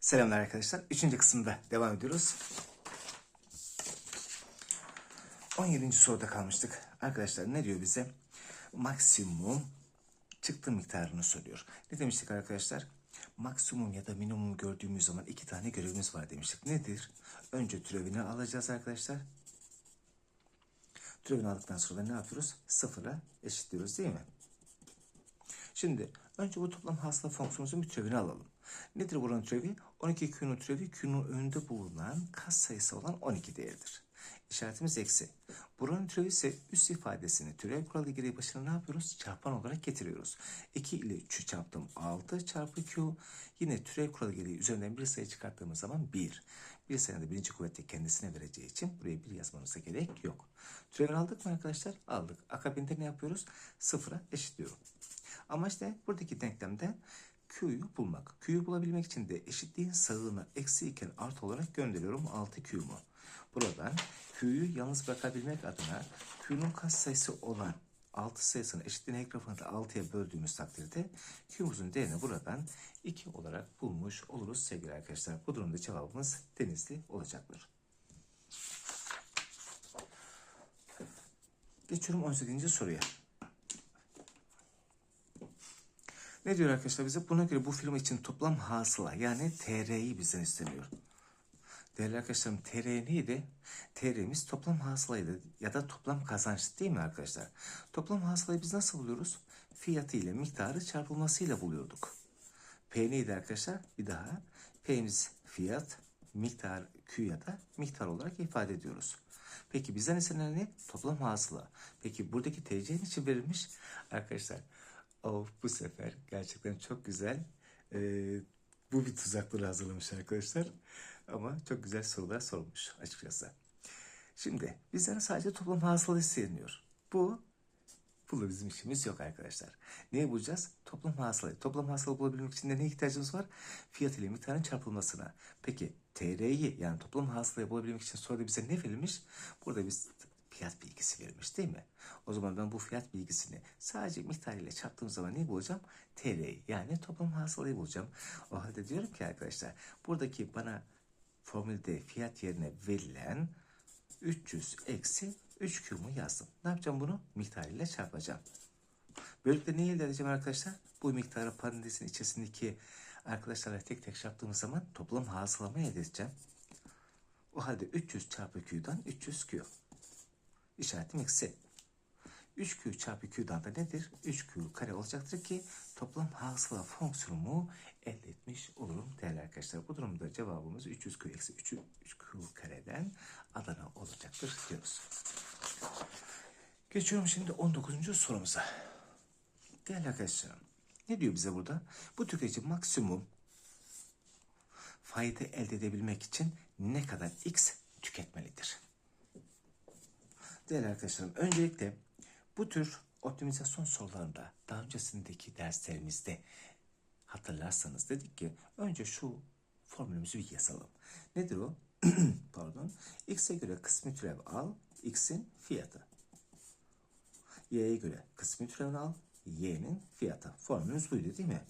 Selamlar arkadaşlar. Üçüncü kısımda devam ediyoruz. 17. soruda kalmıştık. Arkadaşlar ne diyor bize? Maksimum çıktı miktarını soruyor. Ne demiştik arkadaşlar? Maksimum ya da minimum gördüğümüz zaman iki tane görevimiz var demiştik. Nedir? Önce türevini alacağız arkadaşlar. Türevini aldıktan sonra ne yapıyoruz? Sıfıra eşitliyoruz değil mi? Şimdi önce bu toplam hasıla fonksiyonumuzun bir türevini alalım. Nedir buranın türevi? 12 Q'nun türevi Q'nun önünde bulunan kas sayısı olan 12 değeridir. İşaretimiz eksi. Buranın türevi ise üst ifadesini türev kuralı gereği başına ne yapıyoruz? Çarpan olarak getiriyoruz. 2 ile 3'ü çarptım 6 çarpı Q. Yine türev kuralı gereği üzerinden bir sayı çıkarttığımız zaman 1. Bir sayının birinci kuvvette kendisine vereceği için buraya bir yazmanıza gerek yok. Türevini aldık mı arkadaşlar? Aldık. Akabinde ne yapıyoruz? Sıfıra eşitliyorum. Amaç ne? Buradaki denklemde Q'yu bulmak. Q'yu bulabilmek için de eşitliğin sağına eksi iken artı olarak gönderiyorum 6Q'mu. Buradan Q'yu yalnız bırakabilmek adına Q'nun kas sayısı olan 6 sayısını eşitliğin her tarafını da 6'ya böldüğümüz takdirde Q'muzun değerini buradan 2 olarak bulmuş oluruz sevgili arkadaşlar. Bu durumda cevabımız denizli olacaktır. Geçiyorum 18. soruya. Ne diyor arkadaşlar bize? Buna göre bu firma için toplam hasıla yani TR'yi bizden isteniyor. Değerli arkadaşlarım TR neydi? TR'miz toplam hasılaydı ya da toplam kazanç değil mi arkadaşlar? Toplam hasılayı biz nasıl buluyoruz? Fiyatı ile miktarı çarpılmasıyla buluyorduk. P neydi arkadaşlar? Bir daha. P'miz fiyat, miktar Q ya da miktar olarak ifade ediyoruz. Peki bizden istenen ne? Toplam hasıla. Peki buradaki TC için verilmiş? Arkadaşlar Of bu sefer gerçekten çok güzel. Ee, bu bir tuzakları hazırlamış arkadaşlar. Ama çok güzel sorular sormuş açıkçası. Şimdi bizden sadece toplam hasıla isteniyor. Bu Bununla bizim işimiz yok arkadaşlar. Neyi bulacağız? Toplam hasılayı. Toplam hasıla bulabilmek için de ne ihtiyacımız var? Fiyat ile miktarın çarpılmasına. Peki TR'yi yani toplam hasılayı bulabilmek için soruda bize ne verilmiş? Burada biz fiyat bilgisi verilmiş değil mi? O zaman ben bu fiyat bilgisini sadece miktar ile çarptığım zaman ne bulacağım? TL'yi yani toplam hasılayı bulacağım. O halde diyorum ki arkadaşlar buradaki bana formülde fiyat yerine verilen 300 eksi 3Q'mu yazdım. Ne yapacağım bunu? Miktar ile çarpacağım. Böylelikle ne elde edeceğim arkadaşlar? Bu miktarı parantezin içerisindeki arkadaşlarla tek tek çarptığımız zaman toplam hasılamı elde edeceğim. O halde 300 çarpı Q'dan 300Q. İşaretim eksi. 3Q çarpı Q'dan da nedir? 3Q kare olacaktır ki toplam hasıla fonksiyonumu elde etmiş olurum değerli arkadaşlar. Bu durumda cevabımız 300Q eksi 3Q kareden Adana olacaktır diyoruz. Geçiyorum şimdi 19. sorumuza. Değerli arkadaşlarım ne diyor bize burada? Bu tüketici maksimum fayda elde edebilmek için ne kadar X tüketmelidir? Değerli arkadaşlarım öncelikle bu tür optimizasyon sorularında daha öncesindeki derslerimizde hatırlarsanız dedik ki önce şu formülümüzü bir yazalım. Nedir o? Pardon. X'e göre kısmi türev al, X'in fiyatı. Y'ye göre kısmi türevini al, Y'nin fiyatı. Formülümüz buydu değil mi?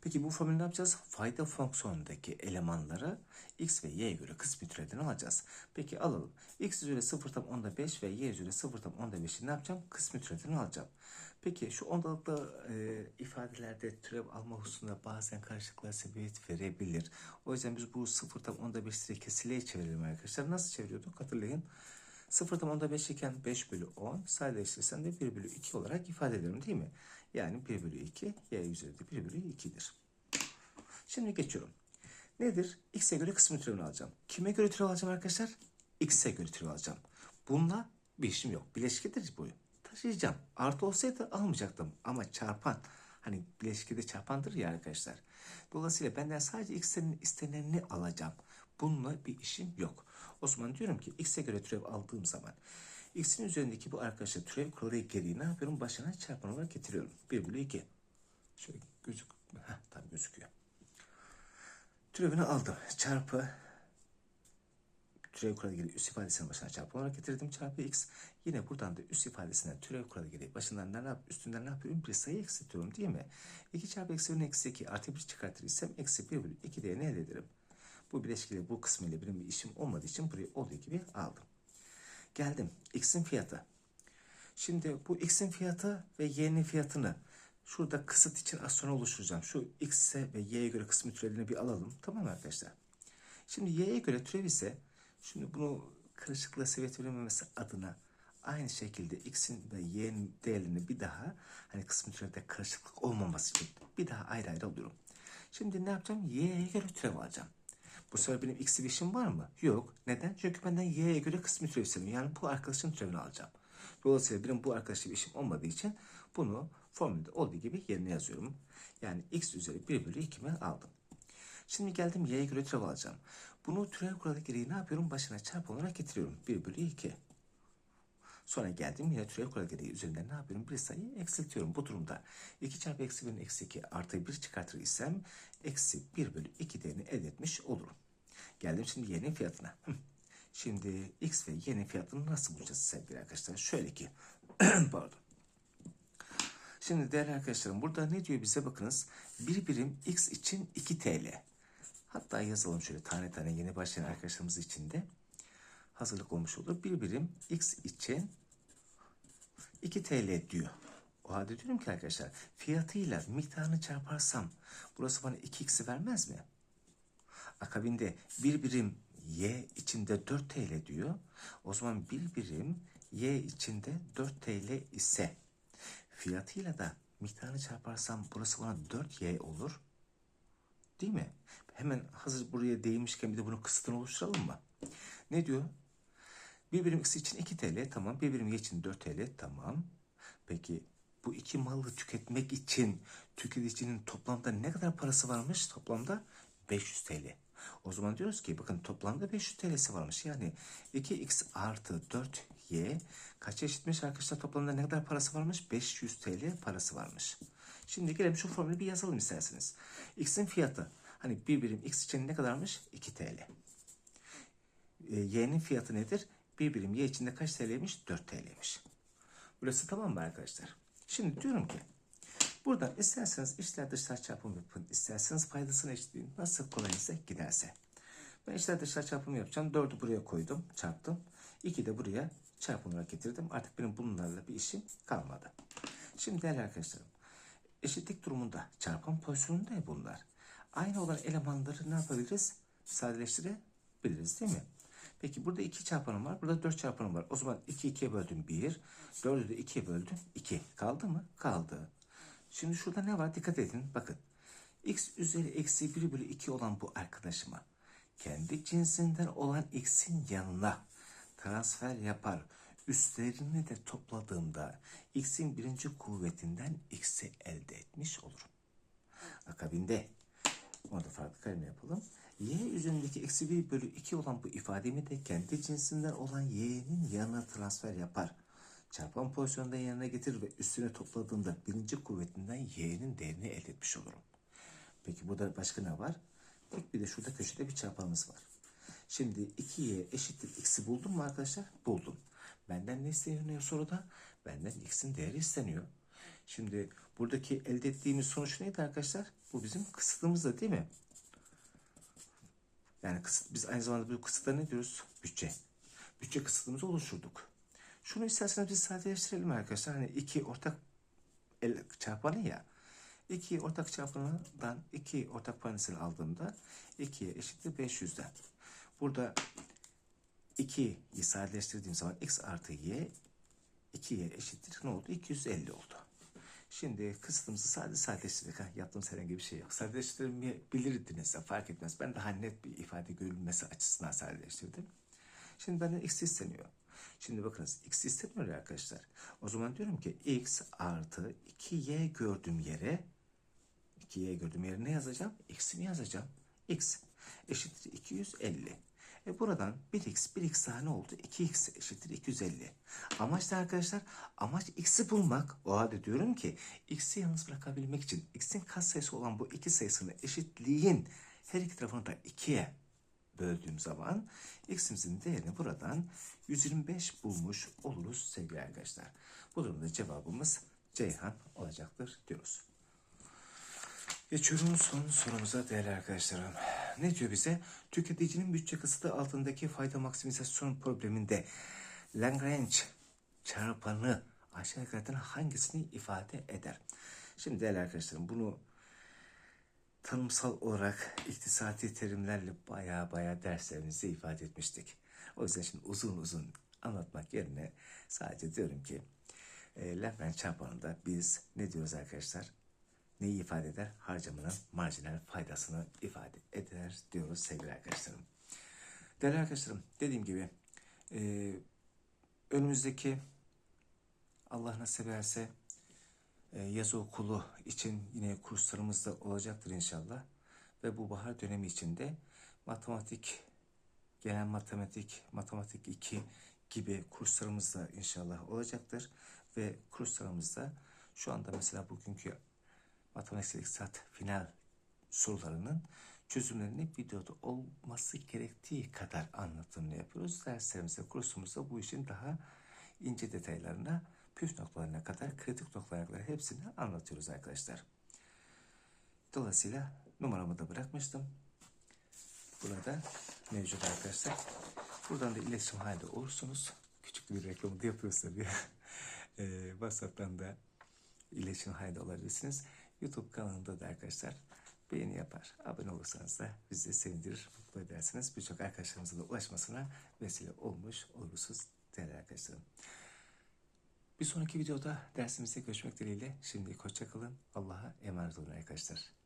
Peki bu formülü ne yapacağız? Fayda fonksiyonundaki elemanları x ve y'ye göre kısmi türevden alacağız. Peki alalım. x üzeri 0 tam onda 5 ve y üzeri 0 tam onda 5'i ne yapacağım? Kısmi türevden alacağım. Peki şu ondalıklı e, ifadelerde türev alma hususunda bazen karışıklığa sebebiyet verebilir. O yüzden biz bu 0 tam onda 5'leri kesileye çevirelim arkadaşlar. Nasıl çeviriyorduk? Hatırlayın. 0 tam onda 5 iken 5 bölü 10 sadeleştirsem de 1 bölü 2 olarak ifade ederim değil mi? Yani 1 bölü 2 y üzeri de 1 bölü 2'dir. Şimdi geçiyorum. Nedir? X'e göre kısmı türevini alacağım. Kime göre türev alacağım arkadaşlar? X'e göre türev alacağım. Bununla bir işim yok. Bileşkedir bu. Taşıyacağım. Artı olsaydı almayacaktım. Ama çarpan. Hani bileşkede çarpandır ya arkadaşlar. Dolayısıyla benden sadece X'lerin istenenini alacağım. Bununla bir işim yok. O zaman diyorum ki X'e göre türev aldığım zaman X'in üzerindeki bu arkadaşlar türev kuralı gereği ne yapıyorum? Başına çarpan olarak getiriyorum. 1 bölü 2. Şöyle gözük. Heh, tam gözüküyor. Türevini aldım. Çarpı türev kuralı gereği üst ifadesinin başına çarpı olarak getirdim çarpı x. Yine buradan da üst ifadesinden türev kuralı gereği başından ne yap, üstünden ne yapıyorum? Bir sayı eksiltiyorum değil mi? 2 çarpı eksi 1'in eksi 2 artı 1 çıkartırsam eksi 1 bölü 2 diye ne elde ederim? Bu bileşkiyle bu kısmıyla benim bir işim olmadığı için burayı olduğu gibi aldım. Geldim. X'in fiyatı. Şimdi bu x'in fiyatı ve y'nin fiyatını şurada kısıt için az sonra oluşturacağım. Şu x'e ve y'ye göre kısmı türevini bir alalım. Tamam mı arkadaşlar? Şimdi y'ye göre türev ise şimdi bunu karışıklığa sebebiyet verilmemesi adına aynı şekilde x'in ve y'nin değerini bir daha hani kısmı türevde karışıklık olmaması için bir daha ayrı ayrı alıyorum. Şimdi ne yapacağım? y'ye göre türev alacağım. Bu sefer benim bir işim var mı? Yok. Neden? Çünkü benden y'ye göre kısmı türev istemiyor. Yani bu arkadaşın türevini alacağım. Dolayısıyla benim bu arkadaşla bir işim olmadığı için bunu formülde olduğu gibi yerine yazıyorum. Yani x üzeri 1 bölü 2'mi aldım. Şimdi geldim y'ye göre türev alacağım. Bunu türev kuralı gereği ne yapıyorum? Başına çarpı olarak getiriyorum. 1 bölü 2. Sonra geldim kuralı gereği üzerinden ne yapıyorum? Bir sayı eksiltiyorum. Bu durumda 2 çarpı eksi 1'in eksi 2 artı 1 çıkartır isem eksi 1 bölü 2 değerini elde etmiş olurum. Geldim şimdi y'nin fiyatına. Şimdi x ve y'nin fiyatını nasıl bulacağız sevgili arkadaşlar? Şöyle ki pardon. Şimdi değerli arkadaşlarım burada ne diyor bize bakınız. Bir birim x için 2 TL. Hatta yazalım şöyle tane tane yeni başlayan arkadaşlarımız için de hazırlık olmuş olur. Bir birim x için 2 TL diyor. O halde diyorum ki arkadaşlar fiyatıyla miktarını çarparsam burası bana 2x'i vermez mi? Akabinde bir birim y içinde 4 TL diyor. O zaman bir birim y içinde 4 TL ise fiyatıyla da miktarını çarparsam burası bana 4y olur. Değil mi? Hemen hazır buraya değinmişken bir de bunun kısıtını oluşturalım mı? Ne diyor? Bir birim x için 2 TL tamam. Bir birim y için 4 TL tamam. Peki bu iki malı tüketmek için tüketicinin toplamda ne kadar parası varmış? Toplamda 500 TL. O zaman diyoruz ki bakın toplamda 500 TL'si varmış. Yani 2x artı 4y kaça eşitmiş arkadaşlar? Toplamda ne kadar parası varmış? 500 TL parası varmış. Şimdi gelelim şu formülü bir yazalım isterseniz. X'in fiyatı hani bir birim x için ne kadarmış? 2 TL. E, y'nin fiyatı nedir? Bir birim y içinde kaç TL'ymiş? 4 TL'ymiş. Burası tamam mı arkadaşlar? Şimdi diyorum ki Buradan isterseniz içler dışlar çarpımı yapın. isterseniz paydasını eşitleyin. Nasıl kolayınıza giderse. Ben içler dışlar çarpımı yapacağım. 4'ü buraya koydum. Çarptım. 2 de buraya çarpım getirdim. Artık benim bunlarla bir işim kalmadı. Şimdi değerli arkadaşlarım. Eşitlik durumunda çarpım pozisyonunda bunlar. Aynı olan elemanları ne yapabiliriz? Sadeleştirebiliriz değil mi? Peki burada 2 çarpanım var. Burada 4 çarpanım var. O zaman 2 2'ye böldüm 1. 4'ü de 2'ye böldüm 2. Kaldı mı? Kaldı. Şimdi şurada ne var? Dikkat edin. Bakın. x üzeri eksi 1 bölü 2 olan bu arkadaşıma kendi cinsinden olan x'in yanına transfer yapar. Üstlerini de topladığımda x'in birinci kuvvetinden x'i elde etmiş olurum. Akabinde onu da farklı kalem yapalım. Y üzerindeki eksi 1 bölü 2 olan bu ifademi de kendi cinsinden olan y'nin yanına transfer yapar çarpan pozisyonda yanına getir ve üstüne topladığında birinci kuvvetinden y'nin değerini elde etmiş olurum. Peki burada başka ne var? Tek bir de şurada köşede bir çarpanımız var. Şimdi 2y eşittir x'i buldum mu arkadaşlar? Buldum. Benden ne isteniyor soruda? Benden x'in değeri isteniyor. Şimdi buradaki elde ettiğimiz sonuç neydi arkadaşlar? Bu bizim kısıtımız da değil mi? Yani kısıt, biz aynı zamanda bu kısıtlara ne diyoruz? Bütçe. Bütçe kısıtımızı oluşturduk. Şunu isterseniz biz sadeleştirelim arkadaşlar. Hani iki ortak el çarpanı ya. İki ortak çarpanından iki ortak paydasını aldığımda 2'ye eşittir 500'den. Burada 2'yi sadeleştirdiğim zaman x artı y 2'ye eşittir ne oldu? 250 oldu. Şimdi kısıtımızı sadece sadeleştirdik. Ha, yaptığımız herhangi bir şey yok. Sadeleştiremeyebilirdiniz de fark etmez. Ben daha net bir ifade görülmesi açısından sadeleştirdim. Şimdi benden x isteniyor. Şimdi bakınız x istemiyor arkadaşlar. O zaman diyorum ki x artı 2y gördüğüm yere 2y gördüğüm yere ne yazacağım? x'imi yazacağım. x eşittir 250. E buradan 1x, 1x daha ne oldu? 2x eşittir 250. Amaç da arkadaşlar? Amaç x'i bulmak. O halde diyorum ki x'i yalnız bırakabilmek için x'in katsayısı olan bu iki sayısını eşitliğin her iki tarafını da 2'ye böldüğüm zaman x'imizin değerini buradan 125 bulmuş oluruz sevgili arkadaşlar. Bu durumda cevabımız Ceyhan olacaktır diyoruz. Geçiyorum son sorumuza değerli arkadaşlarım. Ne diyor bize? Tüketicinin bütçe kısıtı altındaki fayda maksimizasyon probleminde Lagrange çarpanı aşağı yukarıdan hangisini ifade eder? Şimdi değerli arkadaşlarım bunu tanımsal olarak iktisadi terimlerle baya baya derslerimizde ifade etmiştik. O yüzden şimdi uzun uzun anlatmak yerine sadece diyorum ki e, Lagrange çarpanında biz ne diyoruz arkadaşlar? Neyi ifade eder? Harcamanın marjinal faydasını ifade eder diyoruz sevgili arkadaşlarım. Değerli arkadaşlarım dediğim gibi e, önümüzdeki Allah nasip ederse e, yaz okulu için yine kurslarımız da olacaktır inşallah. Ve bu bahar dönemi içinde matematik, genel matematik, matematik 2 gibi kurslarımız da inşallah olacaktır. Ve kurslarımızda şu anda mesela bugünkü matematik iktisat final sorularının çözümlerini videoda olması gerektiği kadar anlatımını yapıyoruz. Derslerimizde, kursumuzda bu işin daha ince detaylarına, püf noktalarına kadar, kritik noktalarına kadar hepsini anlatıyoruz arkadaşlar. Dolayısıyla numaramı da bırakmıştım. Burada mevcut arkadaşlar. Buradan da iletişim halinde olursunuz. Küçük bir reklamı da yapıyoruz tabii. Ee, WhatsApp'tan da iletişim halinde olabilirsiniz. YouTube kanalında da arkadaşlar beğeni yapar. Abone olursanız da bizi sevindirir, mutlu edersiniz. Birçok arkadaşlarımızın da ulaşmasına vesile olmuş olursunuz değerli arkadaşlarım. Bir sonraki videoda dersimizde görüşmek dileğiyle. Şimdi hoşça kalın. Allah'a emanet olun arkadaşlar.